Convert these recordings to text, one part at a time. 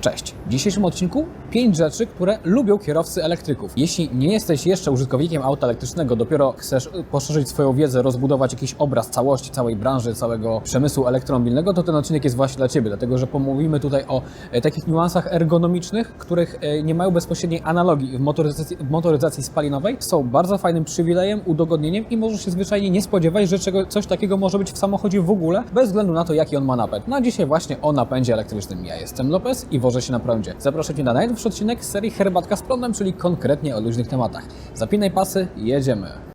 Cześć! W dzisiejszym odcinku 5 rzeczy, które lubią kierowcy elektryków. Jeśli nie jesteś jeszcze użytkownikiem auta elektrycznego, dopiero chcesz y, poszerzyć swoją wiedzę, rozbudować jakiś obraz całości, całej branży, całego przemysłu elektromobilnego, to ten odcinek jest właśnie dla Ciebie, dlatego że pomówimy tutaj o e, takich niuansach ergonomicznych, których e, nie mają bezpośredniej analogii w motoryzacji, w motoryzacji spalinowej. Są bardzo fajnym przywilejem, udogodnieniem i możesz się zwyczajnie nie spodziewać, że czego, coś takiego może być w samochodzie w ogóle, bez względu na to, jaki on ma napęd. Na dzisiaj właśnie o napędzie elektrycznym. Ja jestem Lopez i wożę się na prądzie. Zapraszam Cię na najnowszy odcinek serii Herbatka z prądem, czyli konkretnie o luźnych tematach. Zapinaj pasy, jedziemy.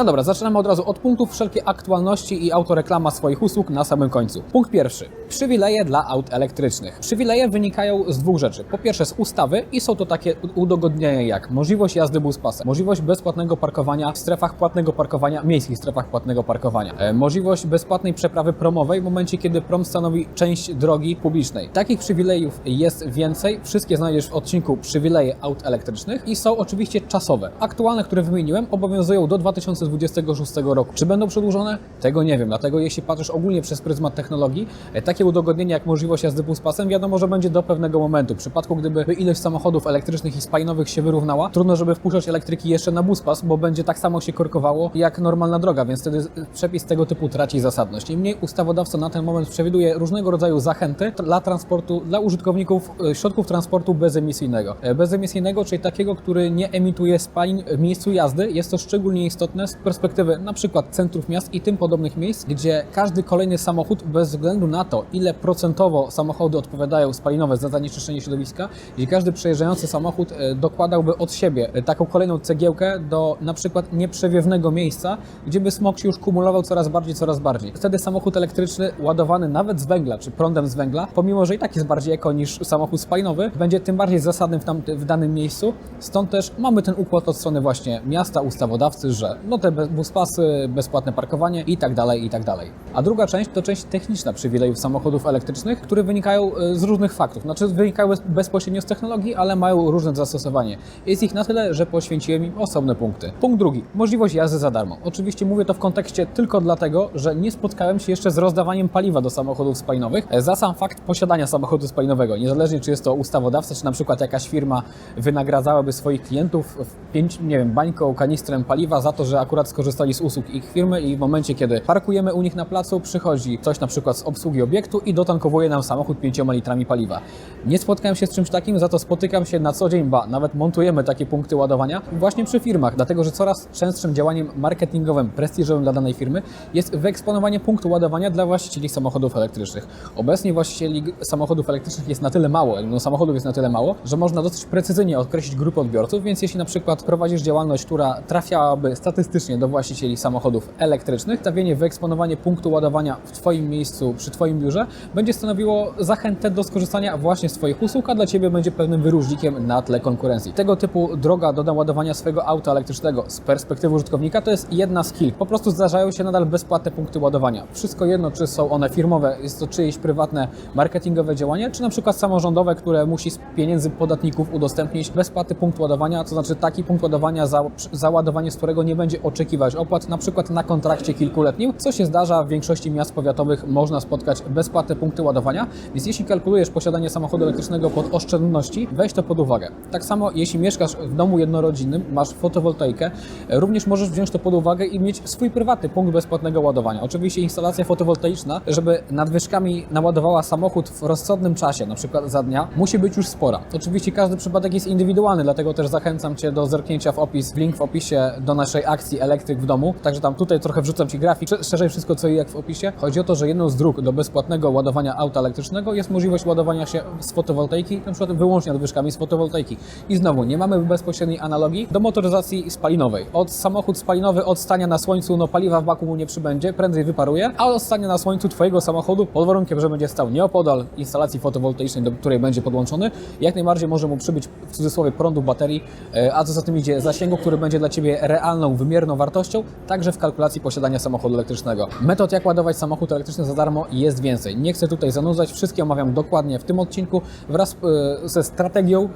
No dobra, zaczynamy od razu od punktów wszelkie aktualności i autoreklama swoich usług na samym końcu. Punkt pierwszy. Przywileje dla aut elektrycznych. Przywileje wynikają z dwóch rzeczy. Po pierwsze z ustawy i są to takie udogodnienia jak możliwość jazdy buspasem, możliwość bezpłatnego parkowania w strefach płatnego parkowania, miejskich strefach płatnego parkowania, e, możliwość bezpłatnej przeprawy promowej w momencie, kiedy prom stanowi część drogi publicznej. Takich przywilejów jest więcej. Wszystkie znajdziesz w odcinku przywileje aut elektrycznych i są oczywiście czasowe. Aktualne, które wymieniłem, obowiązują do 2026 roku. Czy będą przedłużone? Tego nie wiem. Dlatego jeśli patrzysz ogólnie przez pryzmat technologii, e, takie udogodnienie jak możliwość jazdy buspasem wiadomo, że będzie do pewnego momentu. W przypadku gdyby ilość samochodów elektrycznych i spalinowych się wyrównała, trudno, żeby wpuszczać elektryki jeszcze na buspas, bo będzie tak samo się korkowało jak normalna droga, więc wtedy przepis tego typu traci zasadność. Niemniej ustawodawca na ten moment przewiduje różnego rodzaju zachęty dla transportu, dla użytkowników e, środków transportu bezemisyjnego. E, Bezemisyjnego, czyli takiego, który nie emituje spalin w miejscu jazdy. Jest to szczególnie istotne z perspektywy na przykład centrów miast i tym podobnych miejsc, gdzie każdy kolejny samochód, bez względu na to, ile procentowo samochody odpowiadają spalinowe za zanieczyszczenie środowiska, gdzie każdy przejeżdżający samochód e, dokładałby od siebie e, taką kolejną cegiełkę do na przykład nieprzewiewnego miejsca, gdzie by smog się już kumulował coraz bardziej, coraz bardziej. Wtedy samochód elektryczny ładowany nawet z węgla, czy prądem z węgla, pomimo, że i tak jest bardziej eko niż samochód spalinowy, będzie tym bardziej zasadnym w, w danym miejscu. Stąd też mamy ten układ od strony właśnie miasta, ustawodawcy, że no te be- buspasy, bezpłatne parkowanie i tak dalej, i tak. A druga część to część techniczna przywilejów samochodów elektrycznych, które wynikają e, z różnych faktów. Znaczy wynikają bez- bezpośrednio z technologii, ale mają różne zastosowanie. Jest ich na tyle, że poświęciłem im osobne punkty. Punkt drugi. Możliwość jazdy za darmo. Oczywiście mówię to w kontekście tylko dlatego, że nie spotkałem się jeszcze z rozdawaniem paliwa do samochodów spalinowych e, za sam fakt posiadania samochodu spalinowego. Niezależnie czy jest to ustawodawca, czy na przykład jakaś firma wynagradzałaby swoich klientów w pięć, nie wiem, bańką, kanistrem paliwa za to, że akurat skorzystali z usług ich firmy i w momencie, kiedy parkujemy u nich na placu, przychodzi ktoś na przykład z obsługi obiektu i dotankowuje nam samochód pięcioma litrami paliwa. Nie spotkałem się z czymś takim, za to spotykam się na co dzień, ba, nawet montujemy takie punkty ładowania właśnie przy firmach, dlatego że coraz częstszym działaniem marketingowym, prestiżowym dla danej firmy jest wyeksponowanie punktu ładowania dla właścicieli samochodów elektrycznych. Obecnie właścicieli samochodów elektrycznych jest na tyle mało, no samochodów jest na tyle mało, że można dosyć precyzyjnie określić grupę odbiorców, więc jeśli na przykład prowadzisz działalność, która trafiałaby statystycznie do właścicieli samochodów elektrycznych, stawienie, wyeksponowanie punktu ładowania w Twoim miejscu, przy Twoim biurze będzie stanowiło zachętę do skorzystania właśnie z Twoich usług, a dla Ciebie będzie pewnym wyróżnikiem na tle konkurencji. Tego typu droga do ładowania swojego auta elektrycznego z perspektywy użytkownika to jest jedna z kilku. Po prostu zdarzają się nadal bezpłatne punkty ładowania. Wszystko jedno, czy są one firmowe, jest to czyjeś prywatne marketingowe działanie, czy na przykład samorządowe, które musi z pieniędzy podatników udostępnić bezpłatny punkt ładowania, to znaczy taki punkt ładowania, za, za ładowanie z którego nie będzie oczekiwać opłat, na przykład na kontrakcie kilkuletnim, co się zdarza w większości miast powiatowych, można spotkać bezpłatne punkty ładowania, więc jeśli kalkulujesz posiadanie samochodu elektrycznego pod oszczędności, weź to pod uwagę. Tak samo jeśli mieszkasz w domu jednorodzinnym, masz fotowoltaikę, również możesz wziąć to pod uwagę i mieć swój prywatny punkt bezpłatnego ładowania. Oczywiście instalacja fotowoltaiczna, żeby nadwyżkami naładowała samochód w rozsądnym czasie, na przykład za dnia, musi być już spora. Oczywiście każdy przypadek jest indywidualny, dlatego też zachęcam Cię do zerknięcia w opis, w link w opisie do naszej akcji Elektryk w domu. Także tam tutaj trochę wrzucam Ci grafik, Sze- szerzej wszystko co i jak w opisie. Chodzi o to, że jedną z dróg do bezpłatnego ładowania auta elektrycznego jest możliwość ładowania się z fotowoltaiki, na przykład wyłącznie nadwyżkami z fotowoltaiki. I znowu, nie mamy bezpośredniej analogii do motoryzacji spalinowej. Od samochód spalinowy od stania na słońcu, no paliwa w baku mu nie przybędzie, prędzej wyparuje, a od stania na słońcu Twojego samochodu, pod warunkiem, że będzie stał nieopodal instalacji fotowoltaicznej, do której będzie podłączony, jak najbardziej może mu przybyć w cudzysłowie prądu baterii, e, a co za tym idzie zasięgu, który będzie dla Ciebie realną, wymierną pewną wartością, także w kalkulacji posiadania samochodu elektrycznego. Metod, jak ładować samochód elektryczny za darmo, jest więcej. Nie chcę tutaj zanudzać, wszystkie omawiam dokładnie w tym odcinku wraz e, ze strategią, e,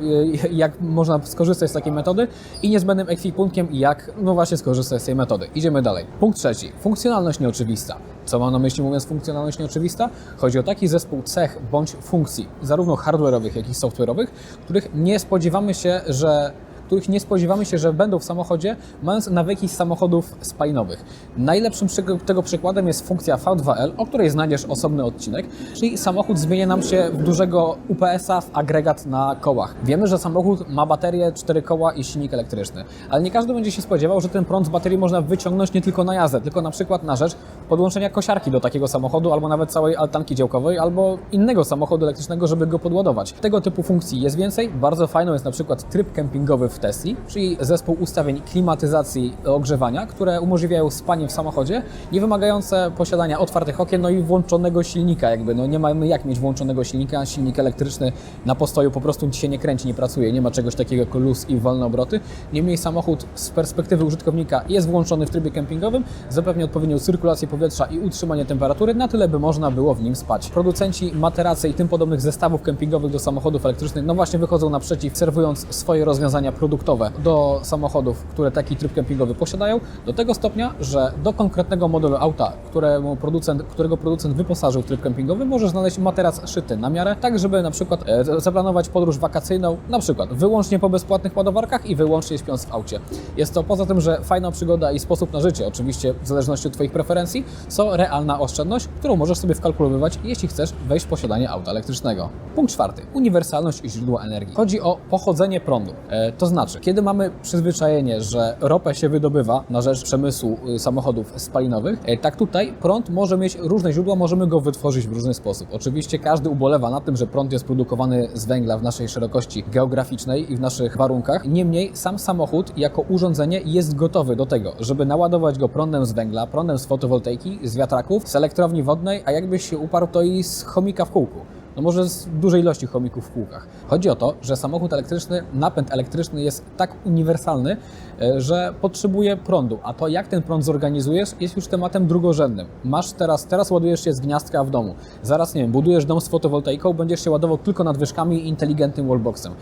jak można skorzystać z takiej metody i niezbędnym ekwipunkiem, jak no właśnie skorzystać z tej metody. Idziemy dalej. Punkt trzeci. Funkcjonalność nieoczywista. Co mam na myśli mówiąc funkcjonalność nieoczywista? Chodzi o taki zespół cech bądź funkcji, zarówno hardware'owych, jak i software'owych, których nie spodziewamy się, że których nie spodziewamy się, że będą w samochodzie, mając nawyki z samochodów spalinowych. Najlepszym tego przykładem jest funkcja V2L, o której znajdziesz osobny odcinek, czyli samochód zmienia nam się w dużego UPS-a w agregat na kołach. Wiemy, że samochód ma baterię, cztery koła i silnik elektryczny, ale nie każdy będzie się spodziewał, że ten prąd z baterii można wyciągnąć nie tylko na jazdę, tylko na przykład na rzecz podłączenia kosiarki do takiego samochodu, albo nawet całej altanki działkowej, albo innego samochodu elektrycznego, żeby go podładować. Tego typu funkcji jest więcej. Bardzo fajną jest na przykład tryb kempingowy w Tesli, czyli zespół ustawień klimatyzacji ogrzewania, które umożliwiają spanie w samochodzie, nie wymagające posiadania otwartych okien, no i włączonego silnika jakby. No nie mamy jak mieć włączonego silnika, silnik elektryczny na postoju po prostu się nie kręci, nie pracuje, nie ma czegoś takiego jak luz i wolne obroty. Niemniej samochód z perspektywy użytkownika jest włączony w trybie kempingowym, zapewnia odpowiednią cyrkulację powietrza i utrzymanie temperatury na tyle, by można było w nim spać. Producenci materacy i tym podobnych zestawów kempingowych do samochodów elektrycznych no właśnie wychodzą naprzeciw, serwując swoje rozwiązania produktowe do samochodów, które taki tryb kempingowy posiadają, do tego stopnia, że do konkretnego modelu auta, któremu producent, którego producent wyposażył w tryb kempingowy, możesz znaleźć materac szyty na miarę, tak żeby na przykład e, zaplanować podróż wakacyjną, na przykład wyłącznie po bezpłatnych ładowarkach i wyłącznie śpiąc w aucie. Jest to poza tym, że fajna przygoda i sposób na życie, oczywiście w zależności od Twoich preferencji, co realna oszczędność, którą możesz sobie wkalkulowywać, jeśli chcesz wejść w posiadanie auta elektrycznego. Punkt czwarty. Uniwersalność źródła energii. Chodzi o pochodzenie prądu. E, to znaczy, kiedy mamy przyzwyczajenie, że ropę się wydobywa na rzecz przemysłu y, samochodów spalinowych, e, tak tutaj prąd może mieć różne źródła, możemy go wytworzyć w różny sposób. Oczywiście każdy ubolewa na tym, że prąd jest produkowany z węgla w naszej szerokości geograficznej i w naszych warunkach. Niemniej sam samochód jako urządzenie jest gotowy do tego, żeby naładować go prądem z węgla, prądem z fotowoltaiki, z wiatraków, z elektrowni wodnej, a jakbyś się uparł, to i z chomika w kółku. No może z dużej ilości chomików w kółkach. Chodzi o to, że samochód elektryczny, napęd elektryczny jest tak uniwersalny, e, że potrzebuje prądu, a to jak ten prąd zorganizujesz jest już tematem drugorzędnym. Masz teraz, teraz ładujesz się z gniazdka w domu. Zaraz, nie wiem, budujesz dom z fotowoltaiką, będziesz się ładował tylko nadwyżkami i inteligentnym wallboxem.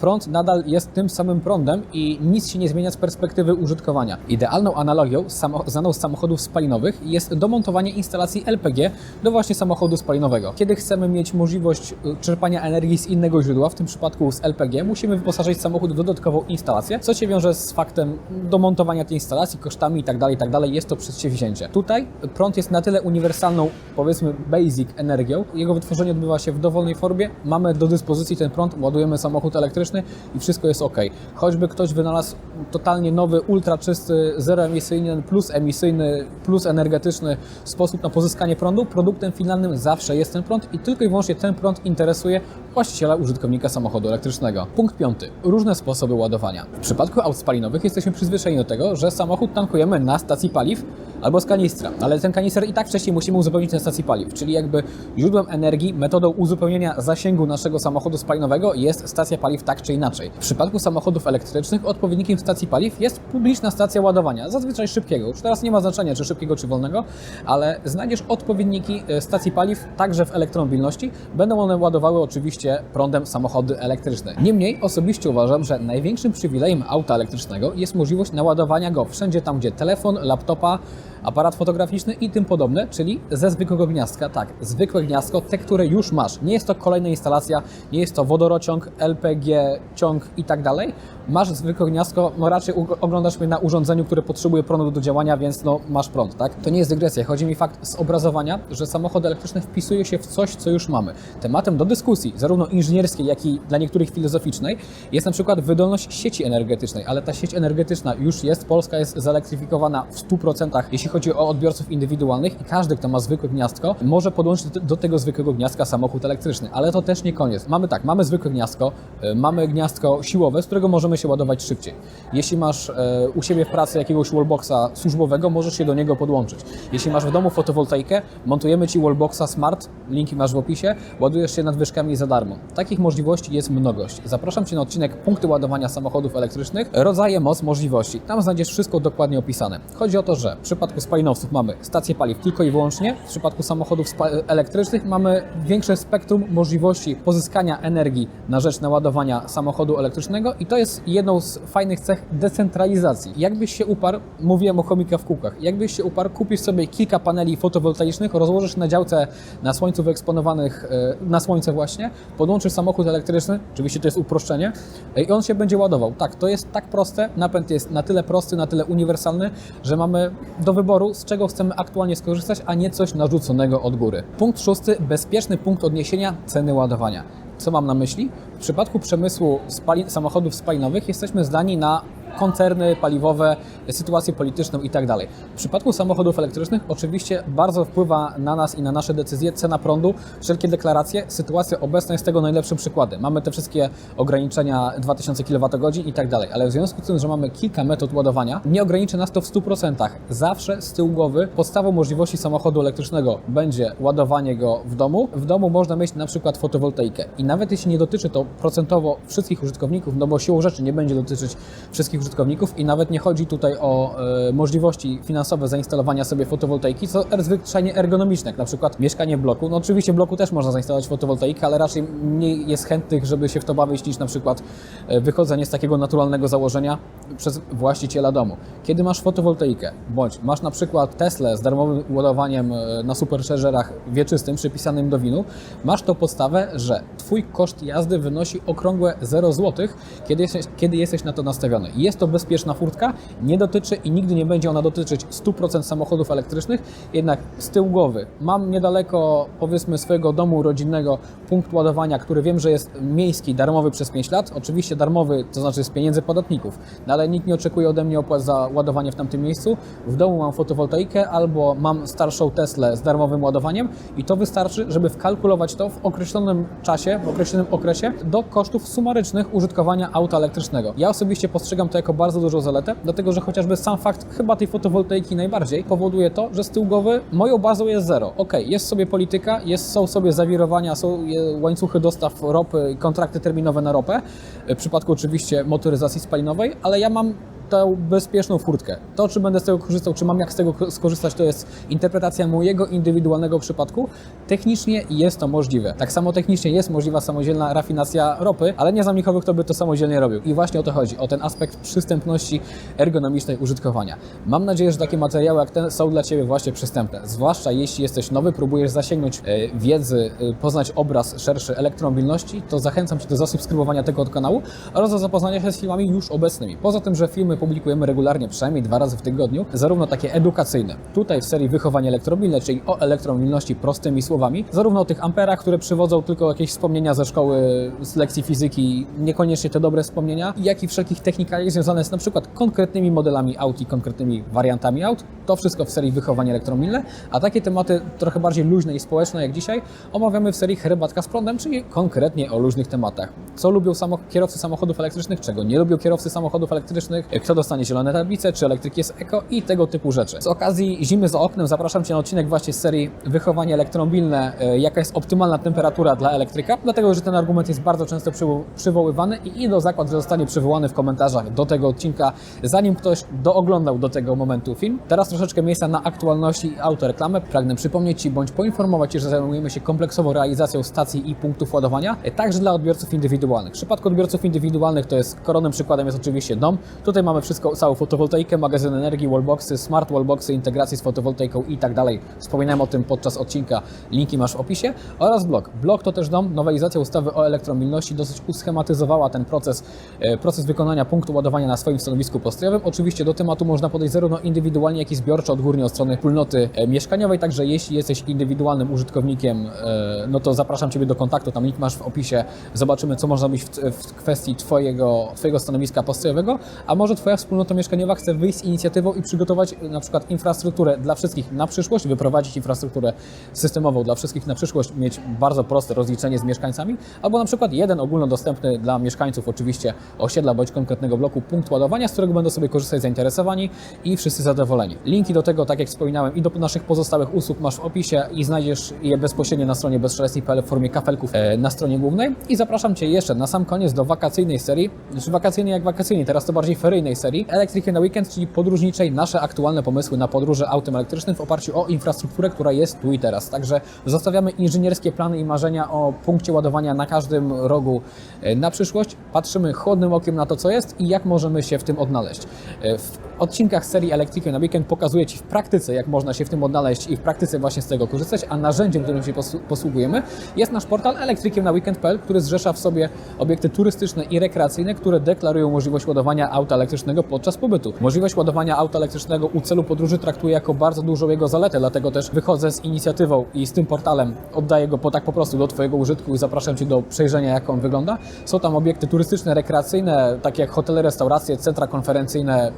Prąd nadal jest tym samym prądem i nic się nie zmienia z perspektywy użytkowania. Idealną analogią znaną z samochodów spalinowych jest domontowanie instalacji LPG do właśnie samochodu spalinowego. Kiedy chcemy mieć możliwość y, czerpania energii z innego źródła, w tym przypadku z LPG, musimy wyposażyć samochód w dodatkową instalację, co się wiąże z faktem domontowania tej instalacji, kosztami itd., itd. Jest to przedsięwzięcie. Tutaj prąd jest na tyle uniwersalną, powiedzmy basic energią, jego wytworzenie odbywa się w dowolnej formie, mamy do dyspozycji ten prąd, ładujemy samochód elektryczny i wszystko jest ok. Choćby ktoś wynalazł totalnie nowy, ultra czysty, zeroemisyjny, plus emisyjny, plus energetyczny sposób na pozyskanie prądu, produktem finalnym zawsze jest ten prąd i tylko i wyłącznie ten prąd interesuje właściciela, użytkownika samochodu elektrycznego. Punkt piąty. Różne sposoby ładowania. W przypadku aut spalinowych jesteśmy przyzwyczajeni do tego, że samochód tankujemy na stacji paliw albo z kanistra, ale ten kanister i tak wcześniej musimy uzupełnić na stacji paliw, czyli jakby źródłem energii, metodą uzupełnienia zasięgu naszego samochodu spalinowego jest stacja paliw tak czy inaczej. W przypadku samochodów elektrycznych odpowiednikiem stacji paliw jest publiczna stacja ładowania, zazwyczaj szybkiego. Już teraz nie ma znaczenia, czy szybkiego, czy wolnego, ale znajdziesz odpowiedniki e, stacji paliw także w elektromobilności. Będą one ładowały oczywiście prądem samochody elektryczne. Niemniej osobiście uważam, że największym przywilejem auta elektrycznego jest możliwość naładowania go wszędzie tam, gdzie telefon, laptopa, aparat fotograficzny i tym podobne, czyli ze zwykłego gniazdka. Tak, zwykłe gniazdko, te, które już masz. Nie jest to kolejna instalacja, nie jest to wodorociąg, LPG, ciąg i tak dalej. Masz zwykłe gniazdko, no raczej oglądasz mnie na urządzeniu, które potrzebuje prądu do działania, więc no masz prąd, tak? To nie jest dygresja, chodzi mi fakt z obrazowania, że samochód elektryczny wpisuje się w coś, co już mamy. Tematem do dyskusji, zarówno inżynierskiej, jak i dla niektórych filozoficznej, jest na przykład wydolność sieci energetycznej, ale ta sieć energetyczna już jest, Polska jest zelektryfikowana w 100%, jeśli chodzi o odbiorców indywidualnych i każdy, kto ma zwykłe gniazdko, może podłączyć do, do tego zwykłego gniazdka samochód elektryczny, ale to też nie koniec. Mamy tak, mamy zwykłe gniazdko, y, mamy gniazdko siłowe, z którego możemy się ładować szybciej. Jeśli masz e, u siebie w pracy jakiegoś wallboxa służbowego, możesz się do niego podłączyć. Jeśli masz w domu fotowoltaikę, montujemy Ci wallboxa Smart, linki masz w opisie, ładujesz się nadwyżkami za darmo. Takich możliwości jest mnogość. Zapraszam Cię na odcinek punkty ładowania samochodów elektrycznych, rodzaje, moc, możliwości. Tam znajdziesz wszystko dokładnie opisane. Chodzi o to, że w przypadku spalinowców mamy stację paliw tylko i wyłącznie, w przypadku samochodów elektrycznych mamy większe spektrum możliwości pozyskania energii na rzecz naładowania samochodu elektrycznego i to jest jedną z fajnych cech decentralizacji. Jakbyś się uparł, mówiłem o chomika w kółkach, jakbyś się uparł, kupisz sobie kilka paneli fotowoltaicznych, rozłożysz na działce na słońcu wyeksponowanych, e, na słońce właśnie, podłączysz samochód elektryczny, oczywiście to jest uproszczenie, e, i on się będzie ładował. Tak, to jest tak proste, napęd jest na tyle prosty, na tyle uniwersalny, że mamy do wyboru, z czego chcemy aktualnie skorzystać, a nie coś narzuconego od góry. Punkt szósty, bezpieczny punkt odniesienia ceny ładowania. Co mam na myśli? W przypadku przemysłu samochodów spalinowych jesteśmy zdani na koncerny paliwowe, sytuację polityczną i tak. W przypadku samochodów elektrycznych oczywiście bardzo wpływa na nas i na nasze decyzje cena prądu, wszelkie deklaracje. Sytuacja obecna jest tego najlepszym przykładem. Mamy te wszystkie ograniczenia 2000 kWh i dalej, ale w związku z tym, że mamy kilka metod ładowania, nie ograniczy nas to w 100%. Zawsze z tyłu głowy podstawą możliwości samochodu elektrycznego będzie ładowanie go w domu. W domu można mieć na przykład fotowoltaikę i nawet jeśli nie dotyczy to procentowo wszystkich użytkowników, no bo siłą rzeczy nie będzie dotyczyć wszystkich użytkowników i nawet nie chodzi tutaj o e, możliwości finansowe zainstalowania sobie fotowoltaiki, co er- zwyczajnie ergonomiczne, jak na przykład mieszkanie w bloku. No oczywiście w bloku też można zainstalować fotowoltaikę, ale raczej mniej jest chętnych, żeby się w to bawić niż na przykład e, wychodzenie z takiego naturalnego założenia przez właściciela domu. Kiedy masz fotowoltaikę, bądź masz na przykład Tesla z darmowym ładowaniem e, na superchargerach wieczystym przypisanym do winu, masz to podstawę, że Twój koszt jazdy wynosi okrągłe 0 zł, kiedy jesteś, kiedy jesteś na to nastawiony. Jest to bezpieczna furtka, nie dotyczy i nigdy nie będzie ona dotyczyć 100% samochodów elektrycznych, jednak z tyłu głowy mam niedaleko powiedzmy swojego domu rodzinnego punkt ładowania, który wiem, że jest miejski, darmowy przez 5 lat. Oczywiście darmowy, to znaczy z pieniędzy podatników, no ale nikt nie oczekuje ode mnie opłat za ładowanie w tamtym miejscu. W domu mam fotowoltaikę albo mam starszą Teslę z darmowym ładowaniem i to wystarczy, żeby wkalkulować to w określonym czasie, w określonym okresie do kosztów sumarycznych użytkowania auta elektrycznego. Ja osobiście postrzegam to jako bardzo dużą zaletę, dlatego że chociażby sam fakt chyba tej fotowoltaiki najbardziej powoduje to, że z tyłu głowy moją bazą jest zero. Ok, jest sobie polityka, jest, są sobie zawirowania, są łańcuchy dostaw ropy, kontrakty terminowe na ropę, w przypadku oczywiście motoryzacji spalinowej, ale ja mam tę bezpieczną furtkę. To, czy będę z tego korzystał, czy mam jak z tego ko- skorzystać, to jest interpretacja mojego indywidualnego przypadku. Technicznie jest to możliwe. Tak samo technicznie jest możliwa samodzielna rafinacja ropy, ale nie znam nikogo, kto by to samodzielnie robił. I właśnie o to chodzi, o ten aspekt przystępności ergonomicznej użytkowania. Mam nadzieję, że takie materiały jak ten są dla Ciebie właśnie przystępne. Zwłaszcza jeśli jesteś nowy, próbujesz zasięgnąć e, wiedzy, e, poznać obraz szerszy elektromobilności, to zachęcam Cię do zasubskrybowania tego kanału oraz do zapoznania się z filmami już obecnymi. Poza tym, że filmy publikujemy regularnie, przynajmniej dwa razy w tygodniu, zarówno takie edukacyjne, tutaj w serii Wychowanie elektromobilne, czyli o elektromobilności prostymi słowami, zarówno o tych amperach, które przywodzą tylko jakieś wspomnienia ze szkoły, z lekcji fizyki, niekoniecznie te dobre wspomnienia, jak i wszelkich technikaliów związane z na przykład konkretnymi modelami aut i konkretnymi wariantami aut. To wszystko w serii Wychowanie elektromobilne, a takie tematy trochę bardziej luźne i społeczne jak dzisiaj omawiamy w serii Herbatka z prądem, czyli konkretnie o luźnych tematach. Co lubią kierowcy samochodów elektrycznych, czego nie lubią kierowcy samochodów elektrycznych, kto dostanie zielone tablice, czy elektryk jest eko i tego typu rzeczy. Z okazji zimy za oknem zapraszam Cię na odcinek właśnie z serii Wychowanie elektromobilne, e, jaka jest optymalna temperatura dla elektryka, dlatego że ten argument jest bardzo często przywo- przywoływany i idę zakład, że zostanie przywołany w komentarzach do tego odcinka, zanim ktoś dooglądał do tego momentu film. Teraz troszeczkę miejsca na aktualności i autoreklamę. Pragnę przypomnieć Ci bądź poinformować Cię, że zajmujemy się kompleksową realizacją stacji i punktów ładowania, e, także dla odbiorców indywidualnych. W przypadku odbiorców indywidualnych to jest koronym przykładem jest oczywiście dom. Tutaj mamy wszystko, całą fotowoltaikę, magazyn energii, wallboxy, smart wallboxy, integrację z fotowoltaiką i tak dalej. Wspominałem o tym podczas odcinka, linki masz w opisie. Oraz blok. Blok to też dom. Nowelizacja ustawy o elektromobilności dosyć uschematyzowała ten proces, e, proces wykonania punktu ładowania na swoim stanowisku postrojowym. Oczywiście do tematu można podejść zarówno indywidualnie, jak i zbiorczo, odgórnie od strony wspólnoty e, mieszkaniowej, także jeśli jesteś indywidualnym użytkownikiem, e, no to zapraszam Ciebie do kontaktu, tam link masz w opisie. Zobaczymy, co można być w, kwestii twojego, twojego stanowiska postrojowego, a może Twojego Twoja wspólnota mieszkaniowa chce wyjść z inicjatywą i przygotować e, na przykład infrastrukturę dla wszystkich na przyszłość, wyprowadzić infrastrukturę systemową dla wszystkich na przyszłość, mieć bardzo proste rozliczenie z mieszkańcami, albo na przykład jeden ogólnodostępny dla mieszkańców oczywiście osiedla bądź konkretnego bloku punkt ładowania, z którego będą sobie korzystać zainteresowani i wszyscy zadowoleni. Linki do tego, tak jak wspominałem, i do naszych pozostałych usług masz w opisie i znajdziesz je bezpośrednio na stronie bezszelestni.pl w formie kafelków e, na stronie głównej. I zapraszam Cię jeszcze na sam koniec do wakacyjnej serii, znaczy wakacyjnej jak wakacyjnej, teraz to bardziej feryjnej serii, Elektryki na Weekend, czyli podróżniczej, nasze aktualne pomysły na podróże autem elektrycznym w oparciu o infrastrukturę, która jest tu i teraz. Także zostawiamy inżynierskie plany i marzenia o punkcie ładowania na każdym rogu e, na przyszłość. Patrzymy chłodnym okiem na to, co jest i jak możemy się w tym odnaleźć. E, W odcinkach serii Elektryki na Weekend pokazuję Ci w praktyce, jak można się w tym odnaleźć i w praktyce właśnie z tego korzystać, a narzędziem, którym się pos- posługujemy, jest nasz portal elektrykiemnaweekend.pl, który zrzesza w sobie obiekty turystyczne i rekreacyjne, które deklarują możliwość ładowania auta elektrycznego podczas pobytu. Możliwość ładowania auta elektrycznego u celu podróży traktuję jako bardzo dużą jego zaletę, dlatego też wychodzę z inicjatywą i z tym portalem oddaję go po, tak po prostu do Twojego użytku i zapraszam Cię do przejrzenia, jak on wygląda. Są tam obiekty turystyczne, rekreacyjne, takie jak hotele, restauracje, centra konferencyjne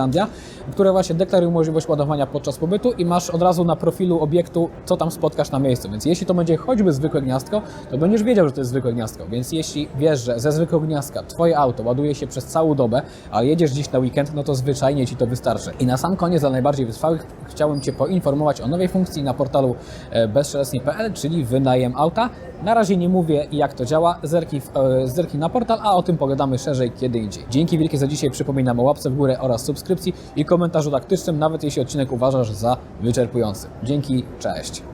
Energylandia, które właśnie deklarują możliwość ładowania podczas pobytu i masz od razu na profilu obiektu, co tam spotkasz na miejscu. Więc jeśli to będzie choćby zwykłe gniazdko, to będziesz wiedział, że to jest zwykłe gniazdko. Więc jeśli wiesz, że ze zwykłego gniazdka Twoje auto ładuje się przez całą dobę, a jedziesz dziś na weekend, no to zwyczajnie Ci to wystarczy. I na sam koniec, dla najbardziej wytrwałych, chciałbym Cię poinformować o nowej funkcji na portalu e, bezszelestnie.pl, czyli wynajem auta. Na razie nie mówię, jak to działa. Zerknij, w, e, zerknij na portal, a o tym pogadamy szerzej kiedy indziej. Dzięki wielkie za dzisiaj. Przypominam o łapce w górę oraz subskrypcji i komentarzu taktycznym, nawet jeśli odcinek uważasz za wyczerpujący. Dzięki, cześć.